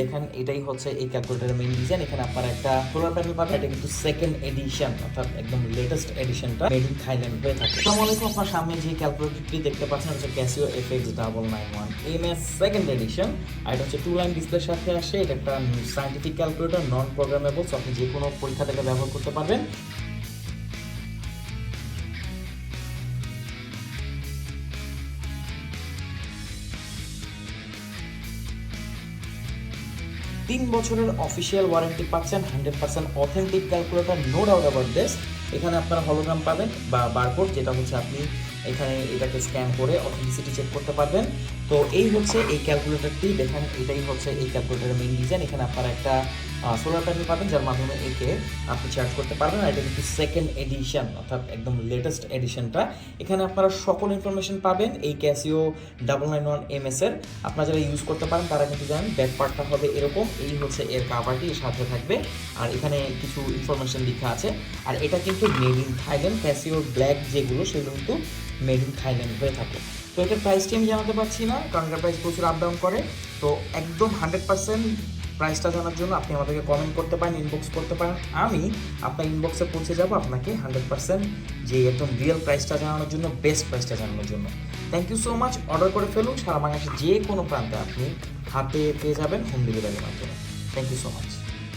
দেখেন, এটাই হচ্ছে এই ক্যালকুলেটারের মেইন ডিজাইন এখানে আপনারা একটা সোলার প্যানেল পাবেন, এটা কিন্তু সেকেন্ড এডিশন অর্থাৎ একদম লেটেস্ট এডিশনটা মেড ইন থাইল্যান্ড হয়ে থাকে। আসসালামু আলাইকুম, আপনার সামনে যে ক্যালকুলেটরটি দেখতে পাচ্ছেন, হচ্ছে Casio F X double nine one M S second edition আর এটা হচ্ছে টু লাইন ডিসপ্লের সাথে আসে, এটা একটা সাইন্টিফিক ক্যালকুলেটর নন প্রোগ্রামেবল আপনি যে কোনো পরীক্ষা থেকে ব্যবহার করতে পারবেন। তিন বছরের অফিসিয়াল ওয়ারেন্টি পাচ্ছেন hundred percent authentic calculator no doubt about this এখানে আপনারা হলোগ্রাম পাবেন বা বারকোড যেটা হচ্ছে আপনি এখানে এটাকে স্ক্যান করে অথেন্টিসিটি চেক করতে পারবেন। তো এই হচ্ছে এই ক্যালকুলেটরটি দেখেন এটাই হচ্ছে এই ক্যালকুলেটরের মেইন ডিজাইন এখানে আপনারা একটা সোলার প্যানেল পাবেন, যার মাধ্যমে একে আপনি চার্জ করতে পারবেন। আর এটা কিন্তু সেকেন্ড এডিশন অর্থাৎ একদম লেটেস্ট এডিশনটা এখানে আপনারা সকল ইনফরমেশন পাবেন এই Casio double nine one M এর। আপনারা যারা ইউজ করতে পারেন, তারা কিন্তু জানেন ব্যাক পার্টটা হবে এরকম। এই হচ্ছে এর কাভারটি এর সাথে থাকবে। আর এখানে কিছু ইনফরমেশন লেখা আছে। আর এটা কিন্তু made in Thailand Casio black যেগুলো, সেগুলো কিন্তু মেড ইন থাইল্যান্ড হয়ে থাকে। তো এটার প্রাইসটি আমি জানাতে পারছি না, কারণ এটার প্রাইস প্রচুর আপ ডাউন করে। তো একদম হান্ড্রেড পার্সেন্ট প্রাইসটা জানার জন্য আপনি আমাদেরকে কমেন্ট করতে পারেন ইনবক্স করতে পারেন। আমি আপনার ইনবক্সে পৌঁছে যাব আপনাকে হান্ড্রেড পার্সেন্ট যে একদম রিয়েল প্রাইসটা জানানোর জন্য বেস্ট প্রাইসটা জানানোর জন্য। Thank you so much order করে ফেলুন, সারা বাংলাদেশের যে কোনো প্রান্তে আপনি হাতে পেয়ে যাবেন হোম ডেলিভারির মাধ্যমে। Thank you so much